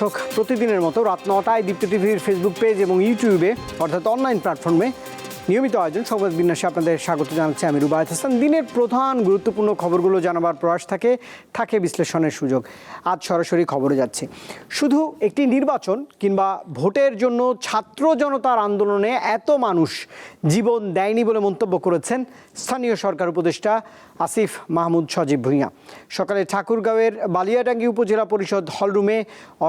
দর্শক প্রতিদিনের মতো রাত নটায় দীপ্ত টিভির ফেসবুক পেজ এবং ইউটিউবে অর্থাৎ অনলাইন প্ল্যাটফর্মে নিয়মিত আয়োজন, সংবাদ বিন্যাসে আপনাদের স্বাগত জানাচ্ছি আমি রুবায়ত হাসান। দিনের প্রধান গুরুত্বপূর্ণ খবরগুলো জানাবার প্রয়াস থাকে থাকে বিশ্লেষণের সুযোগ। আজ সরাসরি খবরে যাচ্ছে। শুধু একটি নির্বাচন কিংবা ভোটের জন্য ছাত্র জনতার আন্দোলনে এত মানুষ জীবন দেয়নি বলে মন্তব্য করেছেন স্থানীয় সরকার উপদেষ্টা আসিফ মাহমুদ সজীব ভূঁইয়া। সকালে ঠাকুরগাঁওয়ের বালিয়াডাঙ্গি উপজেলা পরিষদ হলরুমে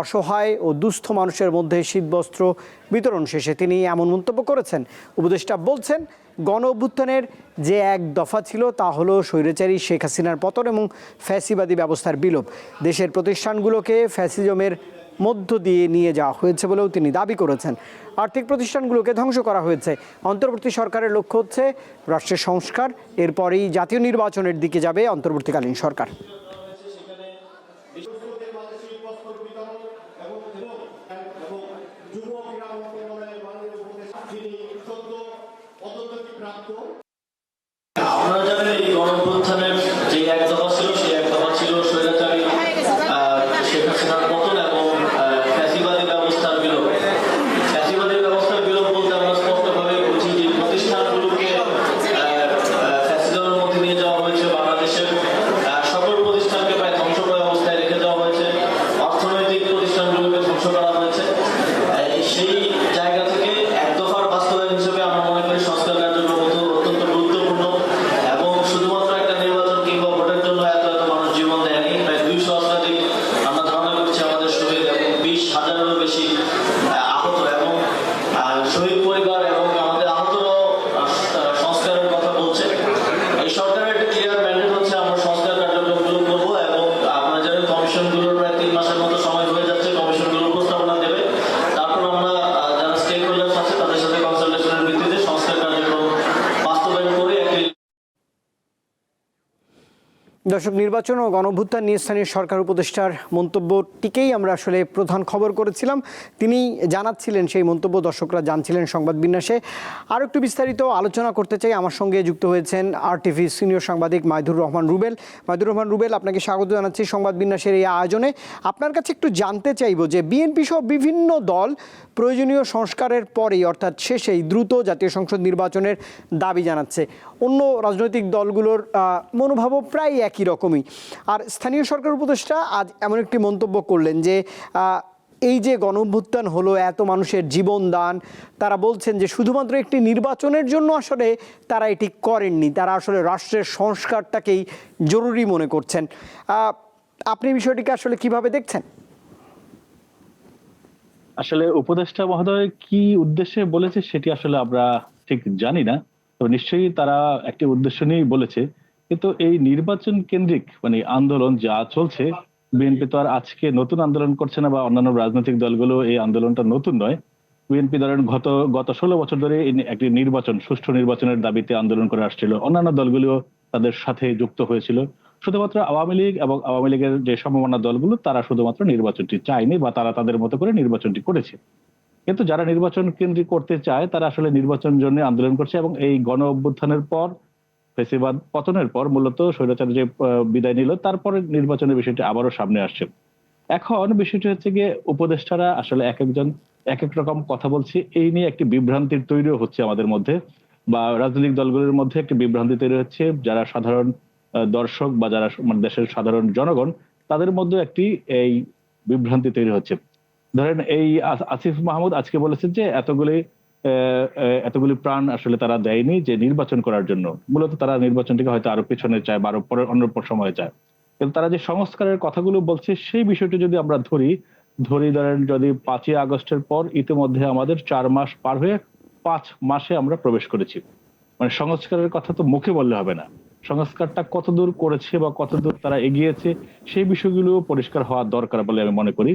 অসহায় ও দুস্থ মানুষের মধ্যে শীতবস্ত্র বিতরণ শেষে তিনি এমন মন্তব্য করেছেন। উপদেষ্টা বলছেন, গণ অভ্যুত্থানের যে এক দফা ছিল তা হলো স্বৈরাচারী শেখ হাসিনার পতন এবং ফ্যাসিবাদী ব্যবস্থার বিলোপ। দেশের প্রতিষ্ঠানগুলোকে ফ্যাসিজমের মধ্য দিয়ে নিয়ে যাওয়া হয়েছে বলেও তিনি দাবি করেছেন। আর্থিক প্রতিষ্ঠানগুলোকে ধ্বংস করা হয়েছে। অন্তর্বর্তী সরকারের লক্ষ্য হচ্ছে রাষ্ট্রের সংস্কার, এরপরেই জাতীয় নির্বাচনের দিকে যাবে অন্তর্বর্তীকালীন সরকার আপনারা জানেন এই গণঅভ্যুত্থানের যে এক দফা ছিল সেই এক দফা ছিল স্বৈরাচারী আহ, শেখ হাসিনার পতন এবং আহ, ফ্যাসিবাদী ব্যবস্থার বিলোপ ফ্যাসিবাদী ব্যবস্থার বিলোপ বলতে আমরা স্পষ্টভাবে বুঝি যে প্রতিষ্ঠানগুলোকে আহ, আহ, ফ্যাসিজমের মধ্যে নিয়ে যাওয়া হয়েছে বাংলাদেশের আহ, সকল প্রতিষ্ঠানকে প্রায় ধ্বংস করা অবস্থায় রেখে দেওয়া হয়েছে অর্থনৈতিক প্রতিষ্ঠানগুলোকে ধ্বংস করা হয়েছে আহ, সেই জায়গা থেকে এক দফার বাস্তবায়ন হিসেবে আমরা মনে করি সংস্কার কার্যক্রম অত্যন্ত গুরুত্বপূর্ণ এবং শুধুমাত্র একটা নির্বাচন কিংবা ভোটের জন্য এত এত মানুষ জীবন দেয়নি প্রায় দুইশো অষ্টাধিক আমরা ধারণা করছি আমাদের শহীদ এবং বিশ হাজারেরও বেশি আহ, আহত এবং আহ, শহীদ পরিবার এবং আমাদের আহতরাও আহ, সংস্কারের কথা বলছে এই সরকারের একটা ক্লিয়ার ম্যান্ডেট হচ্ছে আমরা সংস্কার কার্যক্রমগুলো করব এবং আপনারা জানেন কমিশনগুলোর প্রায় তিন মাসের মতো সময় হয়ে যাচ্ছে কমিশনগুলো উপস্থাপনা দেবে তারপর আমরা আহ, যারা স্টেক হোল্ডার্স আছে তাদের সাথে কনসালটেশনের ভিত্তিতে সংস্কার কার্যক্রম বাস্তবায়ন করে একটি দর্শক, নির্বাচন ও গণভ্যুত্থান নিয়ে স্থানীয় সরকার উপদেষ্টার মন্তব্যটিকেই আমরা আসলে প্রধান খবর করেছিলাম। তিনি জানাচ্ছিলেন সেই মন্তব্য, দর্শকরা জানছিলেন সংবাদ বিন্যাসে। আরও একটু বিস্তারিত আলোচনা করতে চাই। আমার সঙ্গে যুক্ত হয়েছেন আর টিভি সিনিয়র সাংবাদিক মাইদুর রহমান রুবেল। মাইদুর রহমান রুবেল, আপনাকে স্বাগত জানাচ্ছি সংবাদ বিন্যাসের এই আয়োজনে। আপনার কাছে একটু জানতে চাইব যে বিএনপি সহ বিভিন্ন দল প্রয়োজনীয় সংস্কারের পরেই, অর্থাৎ শেষেই, দ্রুত জাতীয় সংসদ নির্বাচনের দাবি জানাচ্ছে। অন্য রাজনৈতিক দলগুলোর মনোভাবও প্রায় একই রকমই। আর স্থানীয় সরকার উপদেষ্টা আজ এমন একটি মন্তব্য করলেন যে এই যে গণঅভ্যুত্থান হলো, এত মানুষের জীবন দান, তারা বলছেন যে শুধুমাত্র একটি নির্বাচনের জন্য আসলে তারা এটি করেননি, তারা আসলে রাষ্ট্রের সংস্কারটাকেই জরুরি মনে করছেন। আপনি বিষয়টিকে আসলে কীভাবে দেখছেন? আসলে উপদেষ্টা মহোদয় কি উদ্দেশ্যে বলেছে সেটি আসলে আমরা ঠিক জানি না। তবে নিশ্চয়ই তারা একটি উদ্দেশ্য নিয়েই বলেছে, কিন্তু এই নির্বাচন কেন্দ্রিক মানে আন্দোলন যা চলছে, বিএনপি তো আর আজকে নতুন আন্দোলন করছে না বা অন্যান্য রাজনৈতিক দলগুলো এই আন্দোলনটা নতুন নয়। বিএনপি ধরেন গত গত ষোলো বছর ধরে একটি নির্বাচন, সুষ্ঠু নির্বাচনের দাবিতে আন্দোলন করে আসছিল। অন্যান্য দলগুলো তাদের সাথে যুক্ত হয়েছিল। শুধুমাত্র আওয়ামী লীগ এবং আওয়ামী লীগের যে সমমনা দলগুলো, তারা শুধুমাত্র নির্বাচনটি চায়নি বা তারা তাদের মতো করে নির্বাচনটি করেছে। কিন্তু যারা নির্বাচন কেন্দ্রিক করতে চায়, তারা আসলে নির্বাচন জন্য আন্দোলন করছে এবং এই গণ অভ্যুত্থানের পর, ফেসিবাদ পতনের পর মূলত স্বৈরাচার যে বিদায় নিল, তারপরে নির্বাচনের বিষয়টি আবারও সামনে আসছে। এখন বিষয়টি হচ্ছে গিয়ে উপদেষ্টারা আসলে এক একজন, এক এক রকম কথা বলছে। এই নিয়ে একটি বিভ্রান্তির তৈরিও হচ্ছে আমাদের মধ্যে বা রাজনৈতিক দলগুলোর মধ্যে একটি বিভ্রান্তি তৈরি হচ্ছে। যারা সাধারণ দর্শক বা যারা মানে দেশের সাধারণ জনগণ, তাদের মধ্যে একটি এই বিভ্রান্তি তৈরি হচ্ছে। ধরেন এই আসিফ মাহমুদ আজকে বলেছেন যে এতগুলি এতগুলি প্রাণ আসলে তারা দেয়নি যে নির্বাচন করার জন্য। মূলত তারা নির্বাচনটিকে হয়তো আরও পেছনে চায় বা আরও পরে অন্য সময় চায় কিন্তু তারা যে সংস্কারের কথাগুলো বলছে, সেই বিষয়টি যদি আমরা ধরি ধরি ধরেন যদি পাঁচই আগস্টের পর ইতিমধ্যে আমাদের চার মাস পার হয়ে পাঁচ মাসে আমরা প্রবেশ করেছি। মানে সংস্কারের কথা তো মুখে বললে হবে না। সংস্কারটা কতদূর করেছে বা কতদূর তারা এগিয়েছে, সেই বিষয়গুলো পরিষ্কার হওয়া দরকার বলে আমি মনে করি।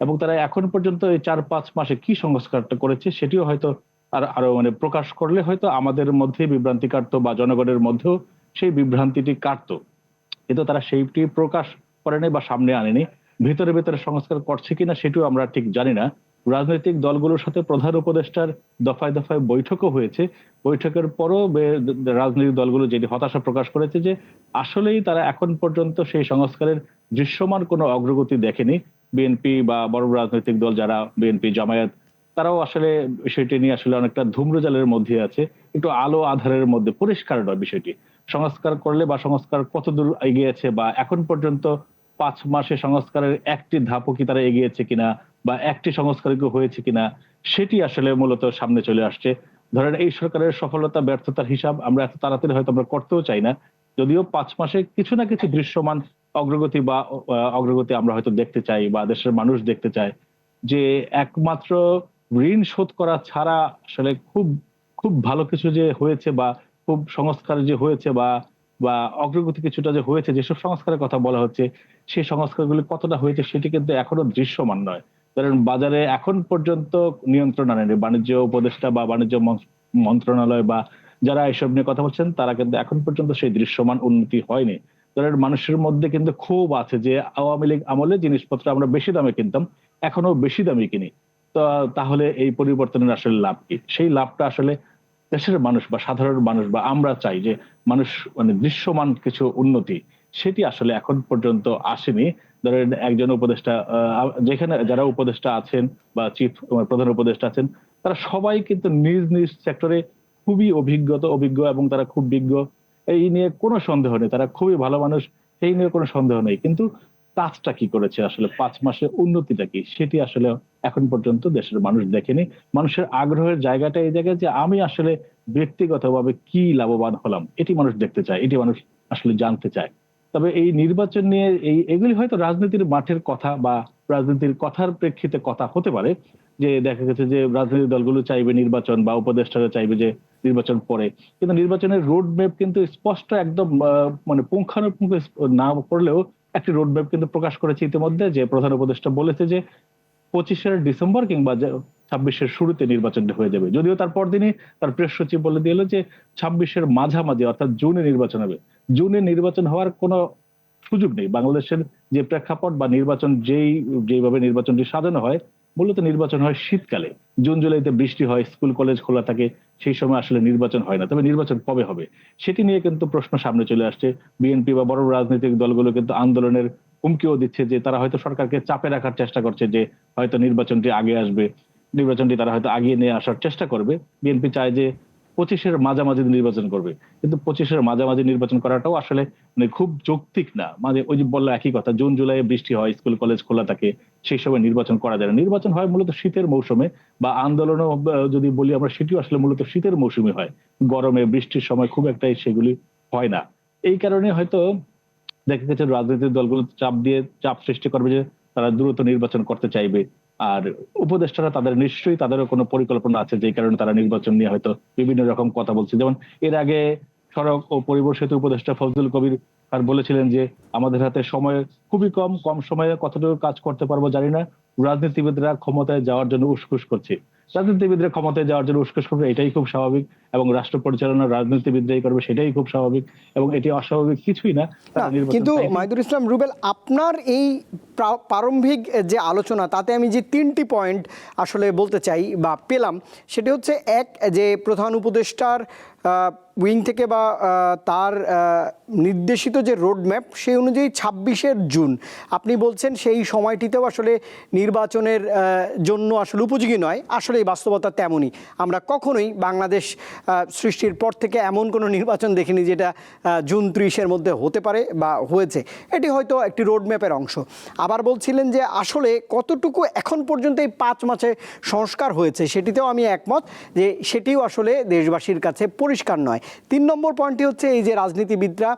এবং তারা এখন পর্যন্ত এই চার পাঁচ মাসে কি সংস্কারটা করেছে সেটিও হয়তো আর আরও মানে প্রকাশ করলে হয়তো আমাদের মধ্যে বিভ্রান্তি কাটতো বা জনগণের মধ্যেও সেই বিভ্রান্তিটি কাটতো। কিন্তু তারা সেইটি প্রকাশ করেনি বা সামনে আনেনি। ভিতরে ভিতরে সংস্কার করছে কিনা সেটিও আমরা ঠিক জানি না। রাজনৈতিক দলগুলোর সাথে প্রধান উপদেষ্টার দফায় দফায় বৈঠকও হয়েছে। বৈঠকের পরও রাজনৈতিক দলগুলো যেটি হতাশা প্রকাশ করেছে যে আসলেই তারা এখন পর্যন্ত সেই সংস্কারের দৃশ্যমান কোনো অগ্রগতি দেখেনি। বিএনপি বা বড় রাজনৈতিক দল যারা বিএনপি, জামায়াত, তারাও আসলে বিষয়টি নিয়ে আসলে অনেকটা ধূম্রজালের মধ্যে আছে। একটু আলো আধারের মধ্যে, পরিষ্কার নয় বিষয়টি। সংস্কার করলে বা সংস্কার কতদূর এগিয়েছে বা এখন পর্যন্ত পাঁচ মাসে সংস্কারের একটি ধাপও কি তারা এগিয়েছে কিনা বা একটি সংস্কার হয়েছে কিনা, সেটি আসলে মূলত সামনে চলে আসছে। ধরেন এই সরকারের সফলতা, ব্যর্থতার হিসাব আমরা এত তাড়াতাড়ি হয়তো আমরা করতেও চাই না। যদিও পাঁচ মাসে কিছু না কিছু দৃশ্যমান অগ্রগতি বা অগ্রগতি আমরা হয়তো দেখতে চাই বা দেশের মানুষ দেখতে চায় যে একমাত্র ঋণ শোধ করা ছাড়া আসলে খুব খুব ভালো কিছু যে হয়েছে বা খুব সংস্কার যে হয়েছে বা বা অগ্রগতি কিছুটা যে হয়েছে, যেসব সংস্কারের কথা বলা হচ্ছে, সেই সংস্কারগুলি কতটা হয়েছে সেটি কিন্তু এখনও দৃশ্যমান নয়। কারণ বাজারে এখন পর্যন্ত নিয়ন্ত্রণ আনেনি। বাণিজ্য উপদেষ্টা বা বাণিজ্য মন্ত্রণালয় বা যারা এসব নিয়ে কথা বলছেন, তারা কিন্তু এখন পর্যন্ত সেই দৃশ্যমান উন্নতি হয়নি। কারণ মানুষের মধ্যে কিন্তু ক্ষোভ আছে যে আওয়ামী লীগ আমলে জিনিসপত্র আমরা বেশি দামে কিনতাম এখনও বেশি দামে কিনি। তো তাহলে এই পরিবর্তনের আসলে লাভ কি? সেই লাভটা আসলে দেশের মানুষ বা সাধারণ মানুষ বা আমরা চাই যে মানুষ মানে দৃশ্যমান কিছু উন্নতি, সেটি আসলে এখন পর্যন্ত আসেনি। ধরেন একজন উপদেষ্টা যেখানে যারা উপদেষ্টা আছেন বা চিফ প্রধান উপদেষ্টা আছেন, তারা সবাই কিন্তু নিজ নিজ সেক্টরে খুবই অভিজ্ঞতা, অভিজ্ঞ এবং তারা খুব বিজ্ঞ। এই নিয়ে কোনো সন্দেহ নেই। তারা খুবই ভালো মানুষ সেই নিয়ে কোনো সন্দেহ নেই। কিন্তু কাজটা কি করেছে আসলে? পাঁচ মাসে উন্নতিটা কি? সেটি আসলে এখন পর্যন্ত দেশের মানুষ দেখেনি। মানুষের আগ্রহের জায়গাটা এই জায়গায় যে আমি আসলে ব্যক্তিগতভাবে কি লাভবান হলাম, এটি মানুষ দেখতে চায়, এটি মানুষ আসলে জানতে চায়। তবে এই নির্বাচন নিয়ে এই, এগুলি হয়তো রাজনীতির মাঠের কথা বা রাজনীতির কথার প্রেক্ষিতে কথা হতে পারে যে দেখা গেছে যে রাজনৈতিক দলগুলো চাইবে নির্বাচন বা উপদেষ্টারা চাইবে যে নির্বাচন পরে। কিন্তু নির্বাচনের রোড ম্যাপ কিন্তু স্পষ্ট একদম মানে পুঙ্খানুপুঙ্খ না করলেও একটি রোড ম্যাপ কিন্তু প্রকাশ করেছে ইতিমধ্যে যে প্রধান উপদেষ্টা বলেছে যে পঁচিশের ডিসেম্বর কিংবা ছাব্বিশের শুরুতে নির্বাচনটা হয়ে যাবে। যদিও তার পরদিনই তার প্রেস সচিব বলে দিল যে ছাব্বিশের মাঝামাঝি অর্থাৎ জুনে নির্বাচন হবে। জুনে নির্বাচন হওয়ার কোনো সুযোগ নেই। বাংলাদেশের যে প্রেক্ষাপট বা নির্বাচন যেই যেভাবে নির্বাচনটি সাজানো হয় মূলত নির্বাচন হয় শীতকালে। জুন, জুলাইতে বৃষ্টি হয়, স্কুল, কলেজ খোলা থাকে, সেই সময় আসলে নির্বাচন হয় না। তবে নির্বাচন কবে হবে? সেটি নিয়ে কিন্তু প্রশ্ন সামনে চলে আসছে। বিএনপি বা বড় রাজনৈতিক দলগুলো কিন্তু আন্দোলনের হুমকিও দিচ্ছে যে, তারা হয়তো সরকারকে চাপে রাখার চেষ্টা করছে যে, হয়তো নির্বাচনটি আগে আসবে। নির্বাচনটি তারা হয়তো আগিয়ে নিয়ে আসার চেষ্টা করবে। বিএনপি চায় যে পঁচিশের মাঝামাঝি নির্বাচন করবে। কিন্তু পঁচিশের মাঝামাঝি নির্বাচন করাটাও আসলে মানে খুব যৌক্তিক না। মানে ওই যে বলল একই কথা, জুন জুলাই বৃষ্টি হয়, স্কুল, কলেজ খোলা থাকে, সেই সময় নির্বাচন করা যায় না। নির্বাচন হয় মূলত শীতের মৌসুমে বা আন্দোলনও যদি বলি আমরা, সেটিও আসলে মূলত শীতের মৌসুমে হয়। গরমে, বৃষ্টির সময় খুব একটা সেগুলি হয় না। এই কারণে হয়তো দেখা গেছে রাজনৈতিক দলগুলো চাপ দিয়ে, চাপ সৃষ্টি করবে যে তারা দ্রুত নির্বাচন করতে চাইবে। আর উপদেষ্টারা তাদের, নিশ্চয়ই তাদেরও কোনো পরিকল্পনা আছে যে কারণে তারা নির্বাচন নিয়ে হয়তো বিভিন্ন রকম কথা বলছে। যেমন এর আগে সড়ক ও পরিবহন সেতু উপদেষ্টা ফজলুল কবির আর বলেছিলেন যে, আমাদের হাতে সময় খুবই কম কম সময়ে কতটুকু কাজ করতে পারব জানি না। রাজনীতিবিদরা ক্ষমতায় যাওয়ার জন্য উসখুস করছে। রাজনীতিবিদরা ক্ষমতায় যাওয়ার জন্য উসখুস করবে এটাই খুব স্বাভাবিক। এবং রাষ্ট্র পরিচালনা রাজনীতিবিদরাই করবে সেটাই খুব স্বাভাবিক। এবং এটি অস্বাভাবিক কিছুই না কিন্তু মাইদুর মাইদুল ইসলাম রুবেল আপনার এই প্রা- প্রারম্ভিক যে আলোচনা তাতে আমি যে তিনটি পয়েন্ট আসলে বলতে চাই বা পেলাম সেটি হচ্ছে এক যে প্রধান উপদেষ্টার উইং থেকে বা তার নির্দেশিত যে রোড ম্যাপ সেই অনুযায়ী ছাব্বিশের জুন। আপনি বলছেন সেই সময়টিতেও আসলে নির্বাচনের জন্য আসলে উপযোগী নয়। আসলে এই বাস্তবতা তেমনই। আমরা কখনোই বাংলাদেশ সৃষ্টির পর থেকে এমন কোনো নির্বাচন দেখিনি যেটা জুন ত্রিশের মধ্যে হতে পারে বা হয়েছে। এটি হয়তো একটি রোড ম্যাপের অংশ। আবার বলছিলেন যে আসলে কতটুকু এখন পর্যন্ত এই পাঁচ মাসে সংস্কার হয়েছে, সেটিতেও আমি একমত যে সেটিও আসলে দেশবাসীর কাছে পরিষ্কার নয়। তিন নম্বর পয়েন্টটি হচ্ছে এই যে রাজনীতিবিদরা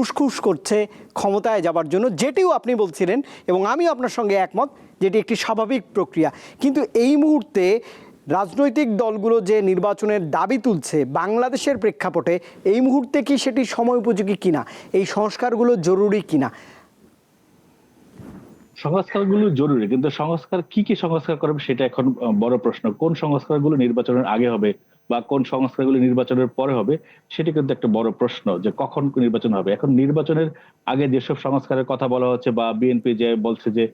উসখুস করছে ক্ষমতায় যাবার জন্য, যেটিও আপনি বলছিলেন এবং আমিও আপনার সঙ্গে একমত, যেটি একটি স্বাভাবিক প্রক্রিয়া। কিন্তু এই মুহূর্তে রাজনৈতিক দলগুলো যে নির্বাচনের দাবি তুলছে বাংলাদেশের প্রেক্ষাপটে, এই মুহূর্তে কি সেটি সময় উপযোগী কিনা? এই সংস্কারগুলো জরুরি কিনা? সংস্কারগুলো জরুরি, কিন্তু সংস্কার কি কি সংস্কার করবে সেটা এখন বড় প্রশ্ন। কোন সংস্কারগুলো নির্বাচনের আগে হবে বা কোন সংস্কারগুলি নির্বাচনের পরে হবে, সেটি কিন্তু একটা বড় প্রশ্ন যে কখন নির্বাচন হবে। এখন নির্বাচনের আগে যেসব সংস্কারের কথা বলা হচ্ছে বা বিএনপি যে বলছে যে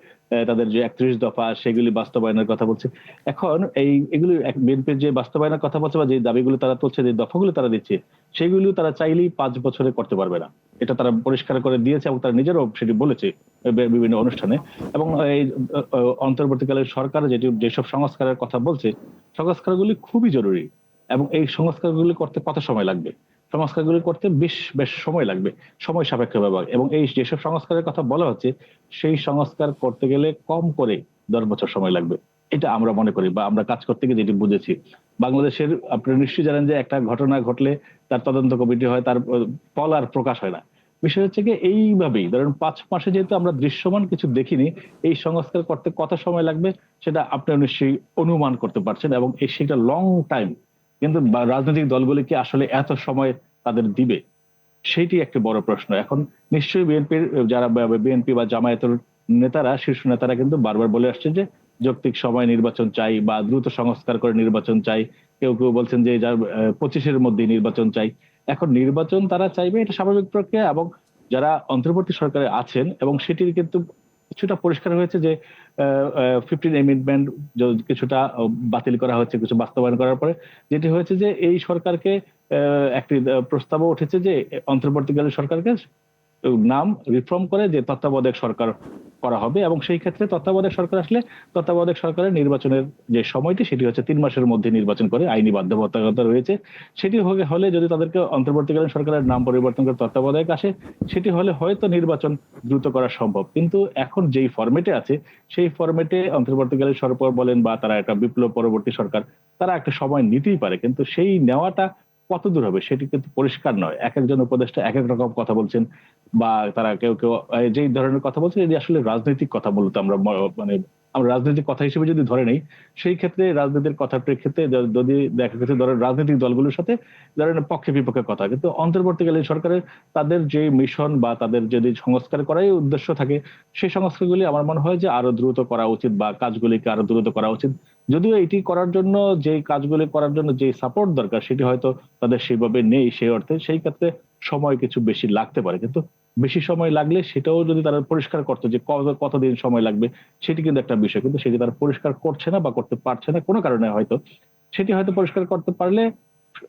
তাদের যে একত্রিশ দফা সেগুলি বাস্তবায়নের কথা বলছে, এখন এই, এগুলি বিএনপির যে বাস্তবায়নের কথা বলছে বা যে দাবিগুলো তারা তুলছে যে দফাগুলো তারা দিচ্ছে সেগুলো তারা চাইলেই পাঁচ বছরে করতে পারবে না। এটা তারা পরিষ্কার করে দিয়েছে এবং তারা নিজেরও সেটি বলেছে বিভিন্ন অনুষ্ঠানে এবং এই অন্তর্বর্তীকালীন সরকার যেটি, যেসব সংস্কারের কথা বলছে, সংস্কারগুলি খুবই জরুরি। এবং এই সংস্কারগুলি করতে কত সময় লাগবে? সংস্কারগুলি করতে বেশ বেশ সময় লাগবে, সময় সাপেক্ষ ব্যাপার এবং এই যেসব সংস্কারের কথা বলা হচ্ছে, সেই সংস্কার করতে গেলে কম করে দশ বছর সময় লাগবে। এটা আমরা মনে করি বা আমরা কাজ করতে গিয়ে যেটি বুঝেছি। বাংলাদেশের আপনি নিশ্চয়ই জানেন যে একটা ঘটনা ঘটলে তার তদন্ত কমিটি হয়, তার ফল আর প্রকাশ হয় না। বিষয় হচ্ছে কি এইভাবেই, ধরেন পাঁচ মাসে যেহেতু আমরা দৃশ্যমান কিছু দেখিনি, এই সংস্কার করতে কত সময় লাগবে, সেটা আপনারা নিশ্চয়ই অনুমান করতে পারছেন এবং সেটা লং টাইম কিন্তু রাজনৈতিক দলগুলি কি আসলে এত সময় তাদের দিবে? সেটি একটি বড় প্রশ্ন। এখন নিশ্চয়ই বিএনপির, যারা বিএনপি বা জামায়াতের নেতারা, শীর্ষ নেতারা কিন্তু বারবার বলে আসছেন যে, যৌক্তিক সময় নির্বাচন চাই বা দ্রুত সংস্কার করে নির্বাচন চাই। কেউ কেউ বলছেন যে, যার পঁচিশের মধ্যে নির্বাচন চাই। এখন নির্বাচন তারা চাইবে, এটা স্বাভাবিক প্রক্রিয়া এবং যারা অন্তর্বর্তী সরকারে আছেন এবং সেটির কিন্তু কিছুটা পরিষ্কার হয়েছে যে ফিফটিন এমেন্ডমেন্ট কিছুটা বাতিল করা হচ্ছে কিছু বাস্তবায়ন করার পরে। যেটি হয়েছে যে, এই সরকারকে একটি প্রস্তাবও উঠেছে যে অন্তর্বর্তীকালীন সরকারকে নাম রিফর্ম করে যে তত্ত্বাবধায়ক সরকার করা হবে এবং সেই ক্ষেত্রে তত্ত্বাবধায়ক সরকার আসলে তত্ত্বাবধায়ক সরকারের নির্বাচনের যে সময়টি, সেটি হচ্ছে তিন মাসের মধ্যে নির্বাচন করে আইনি বাধ্যবাধকতা রয়েছে। সেটি হলে- যদি তাদেরকে অন্তর্বর্তীকালীন সরকারের নাম পরিবর্তন করে তত্ত্বাবধায়ক আসে, সেটি হলে হয়তো নির্বাচন দ্রুত করা সম্ভব। কিন্তু এখন যেই ফরম্যাটে আছে, সেই ফরম্যাটে অন্তর্বর্তীকালীন সরকার বলেন বা তারা একটা বিপ্লব পরবর্তী সরকার, তারা একটা সময় নিতেই পারে। কিন্তু সেই নেওয়াটা কত দূর হবে? সেটি কিন্তু পরিষ্কার নয়। এক একজন উপদেষ্টা এক এক রকম কথা বলছেন বা তারা কেউ কেউ যেই ধরনের কথা বলছেন, এটি আসলে রাজনৈতিক কথা মূলত আমরা মানে আমরা রাজনৈতিক কথা হিসেবে যদি ধরে নেই, সেই ক্ষেত্রে রাজনীতির কথার প্রেক্ষিতে যদি দেখা গেছে ধরেন রাজনৈতিক দলগুলোর সাথে ধরেন পক্ষে বিপক্ষে কথা। কিন্তু অন্তর্বর্তীকালীন সরকারের তাদের যে মিশন বা তাদের যদি সংস্কার করাই উদ্দেশ্য থাকে, সেই সংস্কারগুলি আমার মনে হয় যে আরও দ্রুত করা উচিত বা কাজগুলিকে আরও দ্রুত করা উচিত। যদিও এটি করার জন্য যে কাজগুলি করার জন্য যে সাপোর্ট দরকার, সেটি হয়তো তাদের সেইভাবে নেই সেই অর্থে, সেই ক্ষেত্রে সময় কিছু বেশি লাগতে পারে। কিন্তু বেশি সময় লাগলে সেটাও যদি তারা পরিষ্কার করতো যে কত- কতদিন সময় লাগবে, সেটি কিন্তু একটা বিষয়। কিন্তু সেটি তারা পরিষ্কার করছে না বা করতে পারছে না, কোনো কারণে হয়তো। সেটি হয়তো পরিষ্কার করতে পারলে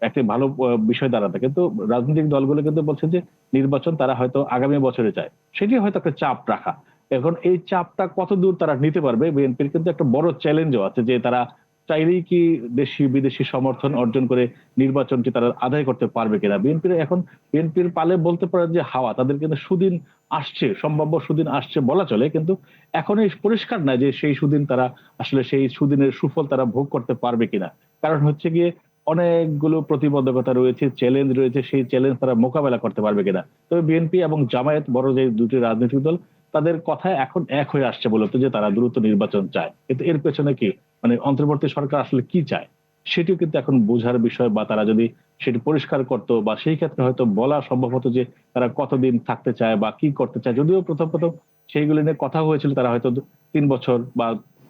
একটি ভালো বিষয় দাঁড়াতে। কিন্তু রাজনৈতিক দলগুলো কিন্তু বলছে যে নির্বাচন তারা হয়তো আগামী বছরে চায়। সেটি হয়তো একটা চাপ রাখা। এখন এই চাপটা কত দূর তারা নিতে পারবে? বিএনপির কিন্তু একটা বড় চ্যালেঞ্জও আছে যে তারা চাইলেই কি দেশি বিদেশি সমর্থন অর্জন করে নির্বাচনটি তারা আদায় করতে পারবে কিনা? বিএনপির এখন, বিএনপির পালে বলতে পারে যে হাওয়া, তাদের কিন্তু সুদিন আসছে, সম্ভাব্য সুদিন আসছে বলা চলে, কিন্তু এখন পরিষ্কার না যে সেই সুদিন তারা আসলে সেই সুদিনের সুফল তারা ভোগ করতে পারবে কিনা। কারণ হচ্ছে গিয়ে অনেকগুলো প্রতিবন্ধকতা রয়েছে, চ্যালেঞ্জ রয়েছে, সেই চ্যালেঞ্জ তারা মোকাবেলা করতে পারবে কিনা। তবে বিএনপি এবং জামায়াত বড় যে দুটি রাজনৈতিক দল, তাদের কথা এখন এক হয়ে আসছে বলতে যে তারা দ্রুত নির্বাচন চায়। কিন্তু এর পেছনে কি মানে অন্তর্বর্তী সরকার আসলে কি চায়, সেটিও কিন্তু এখন বোঝার বিষয় বা তারা যদি সেটি পরিষ্কার করতো বা সেই ক্ষেত্রে হয়তো বলা সম্ভব হতো যে তারা কতদিন থাকতে চায় বা কি করতে চায়। যদিও প্রথম প্রথম সেইগুলি নিয়ে কথা হয়েছিল, তারা হয়তো তিন বছর বা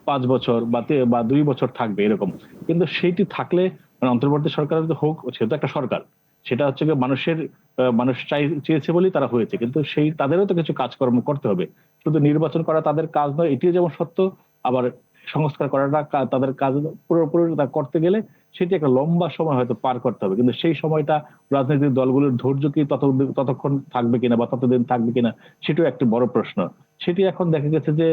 পাঁচ বছর বা বা দুই বছর থাকবে এরকম। কিন্তু সেইটি থাকলে মানে অন্তর্বর্তী সরকার হোক সেটা তো একটা সরকার। সেটা হচ্ছে মানুষের মানুষ চাই, চেয়েছে বলেই তারা হয়েছে। কিন্তু সেই, তাদেরও তো কিছু কাজকর্ম করতে হবে। শুধু নির্বাচন করা তাদের কাজ নয়, এটিও যেমন সত্য, আবার সংস্কার করাটা তাদের কাজ পুরোপুরি তা করতে গেলে সেটি একটা লম্বা সময় হয়তো পার করতে হবে। কিন্তু সেই সময়টা রাজনৈতিক দলগুলোর ধৈর্য কি তত ততক্ষণ থাকবে কিনা বা ততদিন থাকবে কিনা, সেটাও একটা বড় প্রশ্ন। সেটি এখন দেখা গেছে যে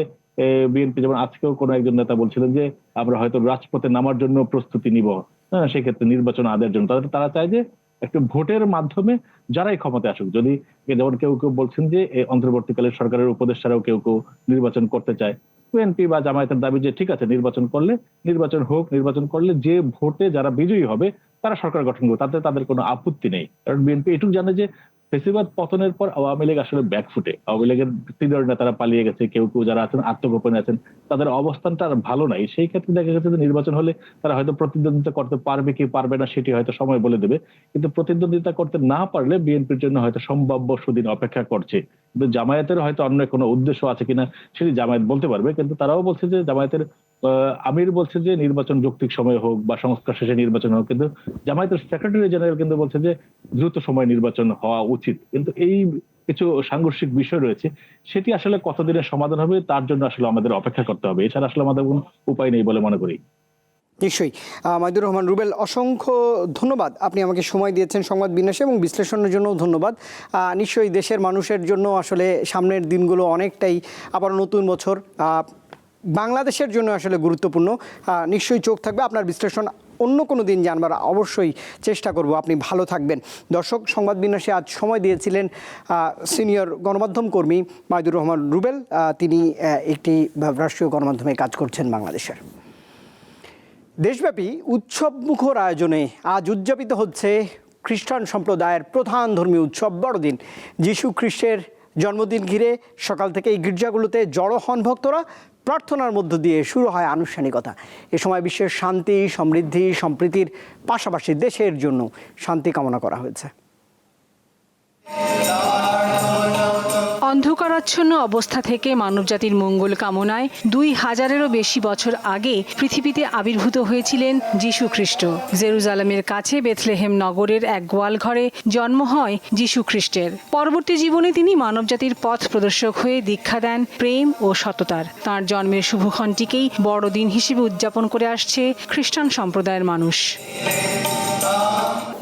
বিএনপি যেমন আজকেও কোনো একজন নেতা বলছিলেন যে, আমরা হয়তো রাজপথে নামার জন্য প্রস্তুতি নিব। হ্যাঁ সেক্ষেত্রে নির্বাচন আদায়ের জন্য। তারা চায় যে একটা ভোটের মাধ্যমে যারাই ক্ষমতায় আসুক, যদি যেমন কেউ কেউ বলছেন যে অন্তর্বর্তীকালে সরকারের উপদেষ্টারাও কেউ কেউ নির্বাচন করতে চায়। বিএনপি বা জামায়াতের দাবি যে, ঠিক আছে, নির্বাচন করলে, নির্বাচন হোক, নির্বাচন করলে যে ভোটে যারা বিজয়ী হবে, তারা সরকার গঠন করবে, তাতে তাদের কোনো আপত্তি নেই। কারণ বিএনপি এটুকু জানে যে ফেসিবাদ পতনের পর আওয়ামী লীগ আসলে ব্যাকফুটে আওয়ামী লীগের সিনিয়র নেতারা পালিয়ে গেছে, কেউ কেউ যারা আছেন, আত্মগোপনে আছেন, তাদের অবস্থানটা আর ভালো নাই। সেই ক্ষেত্রে দেখা গেছে যে নির্বাচন হলে তারা হয়তো প্রতিদ্বন্দ্বিতা করতে পারবে কি পারবে না সেটি হয়তো সময় বলে দেবে। কিন্তু প্রতিদ্বন্দ্বিতা করতে না পারলে বিএনপির জন্য হয়তো সম্ভাব্য সুদিন অপেক্ষা করছে। কিন্তু জামায়াতের হয়তো অন্য কোনো উদ্দেশ্য আছে কিনা সেটি জামায়াত বলতে পারবে। কিন্তু তারাও বলছে যে জামায়াতের আমির বলছে যে নির্বাচন যৌক্তিক সময় হোক বা সংস্কার শেষে নির্বাচন হোক, কিন্তু জামায়াতের সেক্রেটারি জেনারেল কিন্তু বলছে যে দ্রুত সময় নির্বাচন হওয়া উচিত। কিন্তু এই কিছু সাংঘর্ষিক বিষয় রয়েছে, সেটি আসলে কতদিনের সমাধান হবে তার জন্য আসলে আমাদের অপেক্ষা করতে হবে। এছাড়া আসলে আমাদের কোনো উপায় নেই বলে মনে করি। নিশ্চয়ই। মাইদুর রহমান, রুবেল, অসংখ্য ধন্যবাদ আপনি আমাকে সময় দিয়েছেন সংবাদ বিন্যাসে এবং বিশ্লেষণের জন্য ধন্যবাদ। নিশ্চয়ই দেশের মানুষের জন্য আসলে সামনের দিনগুলো অনেকটাই আবার নতুন বছর। বাংলাদেশের জন্য আসলে গুরুত্বপূর্ণ। নিশ্চয়ই চোখ থাকবে আপনার বিশ্লেষণ অন্য কোনো দিন জানবার অবশ্যই চেষ্টা করব। আপনি ভালো থাকবেন। দর্শক, সংবাদ বিন্যাসে আজ সময় দিয়েছিলেন সিনিয়র গণমাধ্যম কর্মী মাইদুর রহমান রুবেল। তিনি একটি রাষ্ট্রীয় গণমাধ্যমে কাজ করছেন বাংলাদেশের। দেশব্যাপী উৎসবমুখর আয়োজনে আজ উদযাপিত হচ্ছে খ্রিস্টান সম্প্রদায়ের প্রধান ধর্মীয় উৎসব বড়দিন। যীশু খ্রিস্টের জন্মদিন ঘিরে সকাল থেকেই গির্জাগুলোতে জড়ো হন ভক্তরা। প্রার্থনার মধ্য দিয়ে শুরু হয় আনুষ্ঠানিকতা। এ সময় বিশ্বের শান্তি, সমৃদ্ধি, সম্প্রীতির পাশাপাশি দেশের জন্য শান্তি কামনা করা হয়েছে। অন্ধকারাচ্ছন্ন অবস্থা থেকে মানবজাতির মঙ্গল কামনায় দুই হাজারেরও বেশি বছর আগে পৃথিবীতে আবির্ভূত হয়েছিলেন যীশু খ্রিস্ট জেরুজালেমের কাছে বেথলেহেম নগরের এক গোয়ালঘরে জন্ম হয় যীশু খ্রিস্টের পরবর্তী জীবনে তিনি মানবজাতির পথ প্রদর্শক হয়ে দীক্ষা দেন প্রেম ও সততার। তাঁর জন্মের শুভক্ষণটিকেই বড়দিন হিসেবে উদযাপন করে আসছে খ্রিস্টান সম্প্রদায়ের মানুষ।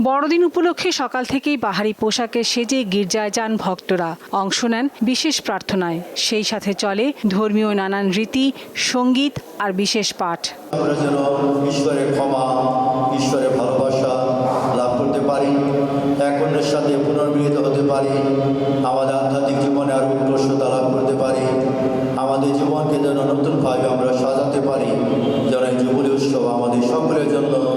বড়দিন উপলক্ষে সকাল থেকেই বাহারি পোশাকে সেজে গির্জায় যান ভক্তরা। অংশ নেন বিশেষ প্রার্থনায়। সেই সাথে চলে ধর্মীয় নানান রীতি, সংগীত আর বিশেষ পাঠ। ঈশ্বরের লাভ করতে সাথে হতে পারি, আমাদের আধ্যাত্মিক জীবনে করতে পারি, আমাদের জীবনকে যেন নতুনভাবে আমরা সাজাতে পারি, যেন যুবলী উৎসব আমাদের সকলের জন্য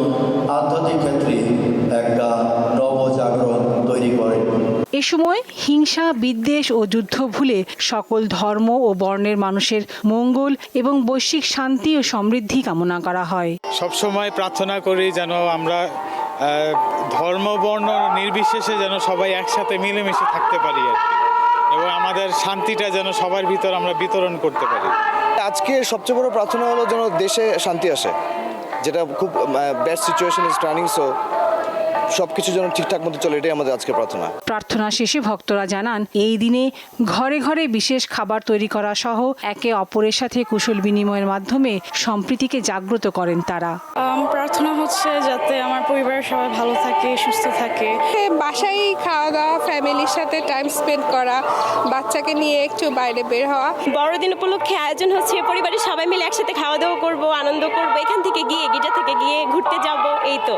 এ সময় হিংসা বিদ্বেষ ও যুদ্ধ ভুলে সকল ধর্ম ও বর্ণের মানুষের মঙ্গল এবং বৈশ্বিক শান্তি ও সমৃদ্ধি কামনা করা হয়। সবসময় প্রার্থনা করি যেন আমরা ধর্ম বর্ণ নির্বিশেষে যেন সবাই একসাথে মিলেমিশে থাকতে পারি আর কি। এবং আমাদের শান্তিটা যেন সবার ভিতর আমরা বিতরণ করতে পারি। আজকে সবচেয়ে বড় প্রার্থনা হলো যেন দেশে শান্তি আসে যেটা খুব bad situation is running so সব কিছু যেন ঠিকঠাক মতো চলে এটাই আমাদের আজকে প্রার্থনা। প্রার্থনা শেষে ভক্তরা জানান এই দিনে ঘরে ঘরে বিশেষ খাবার তৈরি করা সহ একে অপরের সাথে কুশল বিনিময়ের মাধ্যমে সম্প্রীতিকে জাগ্রত করেন তারা। প্রার্থনা হচ্ছে যাতে আমার পরিবারের সবাই ভালো থাকে সুস্থ থাকে। বাসায় খাওয়া দাওয়া ফ্যামিলির সাথে টাইম স্পেন্ড করা বাচ্চাকে নিয়ে একটু বাইরে বের হওয়া। বড়দিন উপলক্ষে আয়োজন হচ্ছে পরিবারের সবাই মিলে একসাথে খাওয়া দাওয়া করব আনন্দ করব এখান থেকে গিয়ে গির্জা থেকে গিয়ে ঘুরতে যাব এই তো।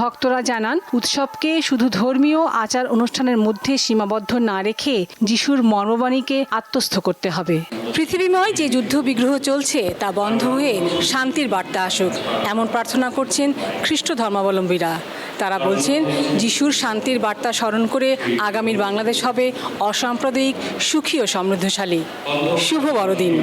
ভক্তরা জানান উৎসবকে শুধু ধর্মীয় আচার অনুষ্ঠানের মধ্যে সীমাবদ্ধ না রেখে যিশুর মর্মবাণীকে আত্মস্থ করতে হবে। পৃথিবীময় যে যুদ্ধ বিগ্রহ চলছে তা বন্ধ হয়ে শান্তির বার্তা আসুক। এমন প্রার্থনা করছেন খ্রিস্ট ধর্মাবলম্বীরা। তারা বলছেন, যিশুর শান্তির বার্তা স্মরণ করে আগামীর বাংলাদেশ হবে অসাম্প্রদায়িক, সুখী ও সমৃদ্ধশালী। শুভ বড়দিন।